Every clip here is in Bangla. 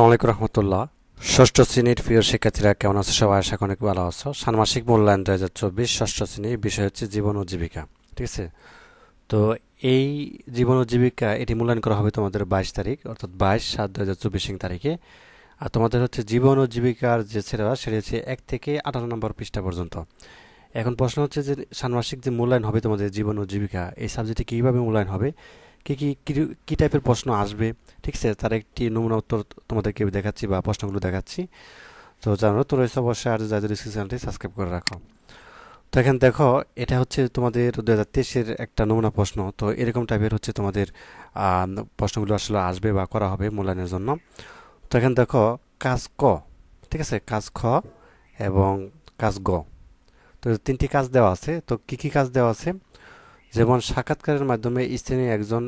আসসালামাইকুম রহমতুল্লাহ। ষষ্ঠ শ্রেণির প্রিয় শিক্ষার্থীরা কেমন আছে? সবাই আশা অনেক ভালো আছো। ষান্মাসিক মূল্যায়ন দু হাজার চব্বিশ ষষ্ঠ শ্রেণির বিষয় হচ্ছে জীবন ও জীবিকা, ঠিক আছে? তো এই জীবন ও জীবিকা এটি মূল্যায়ন করা হবে তোমাদের বাইশ তারিখ, অর্থাৎ বাইশ সাত দু হাজার চব্বিশ তারিখে। আর তোমাদের হচ্ছে জীবন ও জীবিকার যে সিলেবাস সেটি হচ্ছে এক থেকে আঠারো নম্বর পৃষ্ঠা পর্যন্ত। এখন প্রশ্ন হচ্ছে যে ষান্মাসিক যে মূল্যায়ন হবে তোমাদের জীবন ও জীবিকা, এই সাবজেক্টে কীভাবে মূল্যায়ন হবে? কী কী, কী- টাইপের প্রশ্ন আসবে? ঠিক আছে, তার একটি নমুনা উত্তর তোমাদেরকে দেখাচ্ছি বা প্রশ্নগুলো দেখাচ্ছি। তো জানো তো রয়েছে অবশ্যই আর যাদের চ্যানেলটি সাবস্ক্রাইব করে রাখো। তো এখানে দেখো, এটা হচ্ছে তোমাদের দু হাজার তেইশের একটা নমুনা প্রশ্ন। তো এরকম টাইপের হচ্ছে তোমাদের প্রশ্নগুলো আসলে আসবে বা করা হবে মূল্যায়নের জন্য। তো এখানে দেখো, কাজ ক। ঠিক আছে, কাজ খ এবং কাজ গ। তো তিনটি কাজ দেওয়া আছে। তো কি কি কাজ দেওয়া আছে? যেমন সাক্ষাৎকারের মাধ্যমে স্থানীয় একজন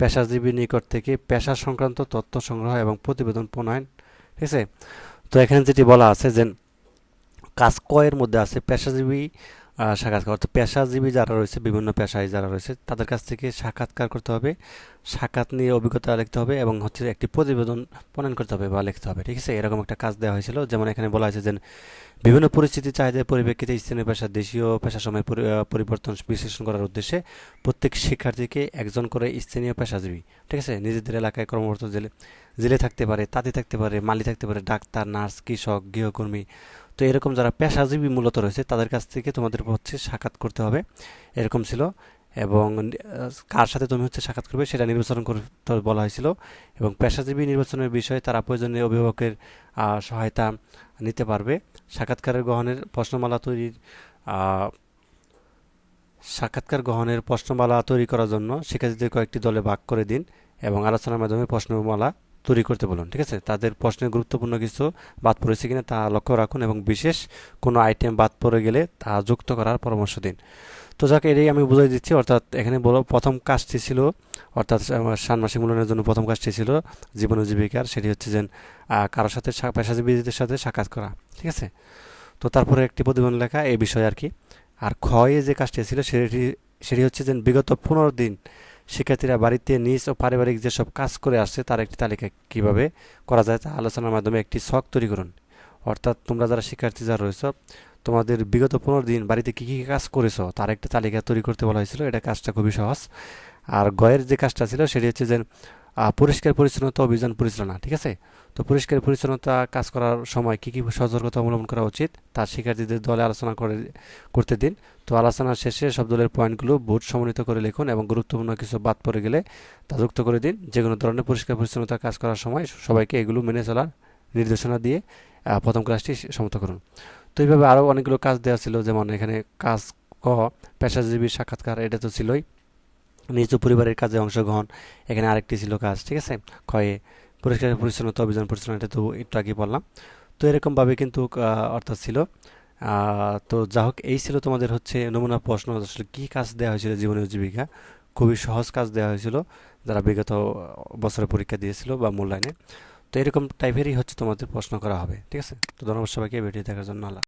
পেশাজীবীর নিকট থেকে পেশা সংক্রান্ত তথ্য সংগ্রহ এবং প্রতিবেদন প্রণয়ন, ঠিক আছে? তো এখানে যেটি বলা আছে যে কাজ কয়ের মধ্যে আছে পেশাজীবী সাক্ষাৎকার অর্থাৎ পেশাজীবী যারা রয়েছে, বিভিন্ন পেশায় যারা রয়েছে, তাদের কাছ থেকে সাক্ষাৎকার করতে হবে। সাক্ষাৎ নিয়ে অভিজ্ঞতা লিখতে হবে এবং হচ্ছে একটি প্রতিবেদন প্রণয়ন করতে হবে বা লিখতে হবে। ঠিক আছে? এরকম একটা কাজ দেওয়া হয়েছিল। যেমন এখানে বলা হয়েছে যে, বিভিন্ন পরিস্থিতি চাহিদার পরিপ্রেক্ষিতে স্থানীয় পেশা, দেশীয় পেশা সময় পরিবর্তন বিশ্লেষণ করার উদ্দেশ্যে প্রত্যেক শিক্ষার্থীকে একজন করে স্থানীয় পেশাজীবী। ঠিক আছে? নিজেদের এলাকায় কর্মরত জেলে জেলে থাকতে পারে, তাঁতি থাকতে পারে, মালি থাকতে পারে, ডাক্তার, নার্স, কৃষক, গৃহকর্মী। তো এরকম যারা পেশাজীবী মূলত রয়েছে, তাদের কাছ থেকে তোমাদের হচ্ছে সাক্ষাৎ করতে হবে। এরকম ছিল। এবং কার সাথে তুমি হচ্ছে সাক্ষাৎ করবে সেটা নির্বাচন করতে বলা হয়েছিল। এবং পেশাজীবী নির্বাচনের বিষয়ে তারা প্রয়োজনীয় অভিভাবকের সহায়তা নিতে পারবে। সাক্ষাৎকারের গ্রহণের প্রশ্নমালা তৈরির সাক্ষাৎকার গ্রহণের প্রশ্নমালা তৈরি করার জন্য শিক্ষার্থীদের কয়েকটি দলে ভাগ করে দিন এবং আলোচনার মাধ্যমে প্রশ্নমালা তৈরি করতে বলুন, ঠিক আছে? তাদের প্রশ্নের গুরুত্বপূর্ণ কিছু বাদ পড়েছে কিনা তা লক্ষ্য রাখুন এবং বিশেষ কোনো আইটেম বাদ পড়ে গেলে তা যুক্ত করার পরামর্শ দিন। তো যাকে, এটাই আমি বুঝাই দিচ্ছি, অর্থাৎ এখানে বলো, প্রথম কাজটি ছিল, অর্থাৎ ষান্মাসিক মূল্যায়নের জন্য প্রথম কাজটি ছিল জীবন জীবিকার, সেটি হচ্ছে যে কারোর সাথে পেশাজীবীদের সাথে সাক্ষাৎ করা, ঠিক আছে? তো তারপরে একটি প্রতিবেদন লেখা, এই বিষয়ে আর কি। আর ক্ষয়ে যে কাজটি ছিল, সেটি সেটি হচ্ছে যে, বিগত পনেরো দিন শিক্ষার্থীরা বাড়িতে নিজ ও পারিবারিক যেসব কাজ করে আসছে, তার একটি তালিকা কীভাবে করা যায় তা আলোচনার মাধ্যমে একটি শখ তৈরি করুন। অর্থাৎ তোমরা যারা শিক্ষার্থী যারা রয়েছ, তোমাদের বিগত পনেরো দিন বাড়িতে কী কী কাজ করেছ, তার একটা তালিকা তৈরি করতে বলা হয়েছিল। এটা কাজটা খুবই সহজ। আর গয়ের যে কাজটা ছিল, সেটি হচ্ছে যে পরিষ্কার পরিচ্ছন্নতা অভিযান পরিচালনা, ঠিক আছে? তো পরিষ্কার পরিচ্ছন্নতা কাজ করার সময় কী কী সতর্কতা অবলম্বন করা উচিত? তার শিক্ষার্থীদের দলে আলোচনা করে, করতে দিন। তো আলোচনার শেষে সব দলের পয়েন্টগুলো বোর্ড সমন্বিত করে লিখুন এবং গুরুত্বপূর্ণ কিছু বাদ পড়ে গেলে তা যুক্ত করে দিন। যে কোনো ধরনের পরিষ্কার পরিচ্ছন্নতা কাজ করার সময় সবাইকে এগুলো মেনে চলার নির্দেশনা দিয়ে প্রথম ক্লাসটি সমাপ্ত করুন। তো এইভাবে আরও অনেকগুলো কাজ দেওয়া ছিল, যেমন এখানে কাজ ক, পেশাজীবী সাক্ষাৎকার, এটা তো ছিলই। নিজ পরিবারের কাজে অংশগ্রহণ। এখানে আরেকটি ছিল কাজ, ঠিক আছে? ক্ষয়ে পরিষ্কার পরিচ্ছন্নতা অভিযান পরিচালনা, এটা তো একটু আগে বললাম। তো এরকমভাবে কিন্তু অর্থাৎ ছিল। তো যা হোক, এই ছিল তোমাদের হচ্ছে নমুনা প্রশ্ন, আসলে কী কাজ দেওয়া হয়েছিল জীবন ও জীবিকা খুবই সহজ কাজ দেওয়া হয়েছিল, যারা বিগত বছরে পরীক্ষা দিয়েছিল বা মূল্যায়নে। তো এরকম টাইপেরই হচ্ছে তোমাদের প্রশ্ন করা হবে, ঠিক আছে? তো ধন্যবাদ সবাইকে ভিডিও দেখার জন্য আল্লাহ